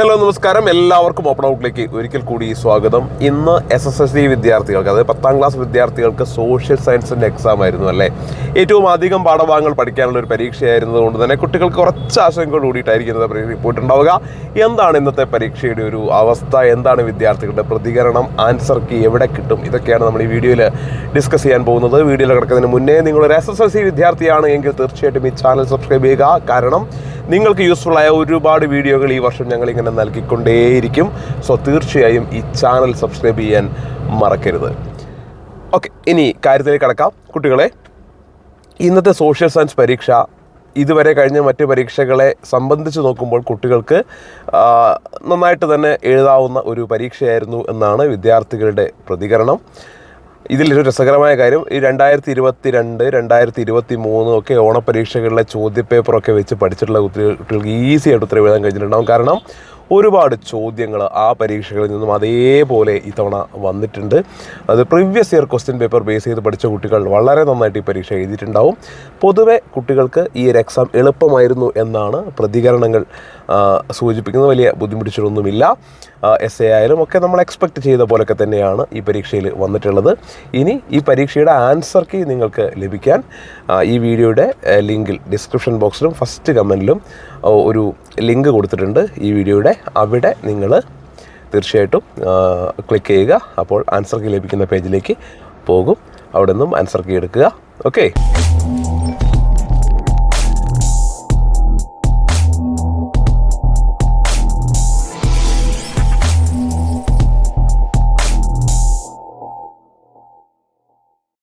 Hello നമസ്കാരം. എല്ലാവർക്കും open ഔട്ടിലേക്ക് ഒരിക്കൽ കൂടി സ്വാഗതം. ഇന്ന് എസ് എസ് എസ് സി വിദ്യാർത്ഥികൾക്ക് അതായത് പത്താം ക്ലാസ് വിദ്യാർത്ഥികൾക്ക് സോഷ്യൽ സയൻസിന്റെ എക്സാം ആയിരുന്നു അല്ലേ? ഏറ്റവും അധികം പാഠഭാഗങ്ങൾ പഠിക്കാനുള്ള ഒരു പരീക്ഷയായിരുന്നത് കൊണ്ട് തന്നെ കുട്ടികൾക്ക് കുറച്ച് ആശങ്കയോട് കൂടിയിട്ടായിരിക്കും ഉണ്ടാവുക. എന്താണ് ഇന്നത്തെ പരീക്ഷയുടെ ഒരു അവസ്ഥ? എന്താണ് വിദ്യാർത്ഥികളുടെ പ്രതികരണം? ആൻസർ കീ എവിടെ കിട്ടും? ഇതൊക്കെയാണ് നമ്മൾ ഈ വീഡിയോയിൽ ഡിസ്കസ് ചെയ്യാൻ പോകുന്നത്. വീഡിയോയിൽ കിടക്കുന്നതിന് മുന്നേ നിങ്ങളൊരു എസ് എസ് എസ് സി വിദ്യാർത്ഥിയാണ് എങ്കിൽ തീർച്ചയായിട്ടും ഈ ചാനൽ സബ്സ്ക്രൈബ് ചെയ്യുക. കാരണം നിങ്ങൾക്ക് യൂസ്ഫുൾ ആയ ഒരുപാട് വീഡിയോകൾ ഈ വർഷം ഞങ്ങൾ ഇങ്ങനെ നൽകിക്കൊണ്ടേയിരിക്കും. സോ തീർച്ചയായും ഈ ചാനൽ സബ്സ്ക്രൈബ് ചെയ്യാൻ മറക്കരുത്. ഓക്കെ ഇനി കാര്യത്തിലേക്ക് കടക്കാം. കുട്ടികളെ ഇന്നത്തെ സോഷ്യൽ സയൻസ് പരീക്ഷ ഇതുവരെ കഴിഞ്ഞ മറ്റ് പരീക്ഷകളെ സംബന്ധിച്ച് നോക്കുമ്പോൾ കുട്ടികൾക്ക് നന്നായിട്ട് തന്നെ എഴുതാവുന്ന ഒരു പരീക്ഷയായിരുന്നു എന്നാണ് വിദ്യാർത്ഥികളുടെ പ്രതികരണം. ഇതിലൊരു രസകരമായ കാര്യം ഈ രണ്ടായിരത്തി ഇരുപത്തി രണ്ട് രണ്ടായിരത്തി ഇരുപത്തി മൂന്ന് ഒക്കെ ഓണപരീക്ഷകളിലെ ചോദ്യപേപ്പറൊക്കെ വെച്ച് പഠിച്ചിട്ടുള്ള കുട്ടികൾ- കുട്ടികൾക്ക് ഈസി ആയിട്ട് ഉത്തരവ് എഴുതാൻ കഴിഞ്ഞിട്ടുണ്ടാവും. കാരണം ഒരുപാട് ചോദ്യങ്ങൾ ആ പരീക്ഷകളിൽ നിന്നും അതേപോലെ ഇത്തവണ വന്നിട്ടുണ്ട്. അത് previous year question paper base ചെയ്ത് പഠിച്ച കുട്ടികൾ വളരെ നന്നായിട്ട് ഈ പരീക്ഷ എഴുതിയിട്ടുണ്ടാവും. പൊതുവെ കുട്ടികൾക്ക് ഈ ഒരു എക്സാം എളുപ്പമായിരുന്നു എന്നാണ് പ്രതികരണങ്ങൾ സൂചിപ്പിക്കുന്നത് വലിയ ബുദ്ധിമുട്ടിച്ചിട്ടൊന്നുമില്ല എസ് എ ആയാലും ഒക്കെ നമ്മൾ എക്സ്പെക്റ്റ് ചെയ്ത പോലൊക്കെ തന്നെയാണ് ഈ പരീക്ഷയിൽ വന്നിട്ടുള്ളത്. ഇനി ഈ പരീക്ഷയുടെ ആൻസർ കീ നിങ്ങൾക്ക് ലഭിക്കാൻ ഈ വീഡിയോയുടെ ലിങ്കിൽ ഡിസ്ക്രിപ്ഷൻ ബോക്സിലും ഫസ്റ്റ് കമന്റിലും ഒരു ലിങ്ക് കൊടുത്തിട്ടുണ്ട് ഈ വീഡിയോയുടെ. അവിടെ നിങ്ങൾ തീർച്ചയായിട്ടും ക്ലിക്ക് ചെയ്യുക. അപ്പോൾ ആൻസർ കീ ലഭിക്കുന്ന പേജിലേക്ക് പോകും. അവിടെ നിന്നും ആൻസർ കീ എടുക്കുക. ഓക്കെ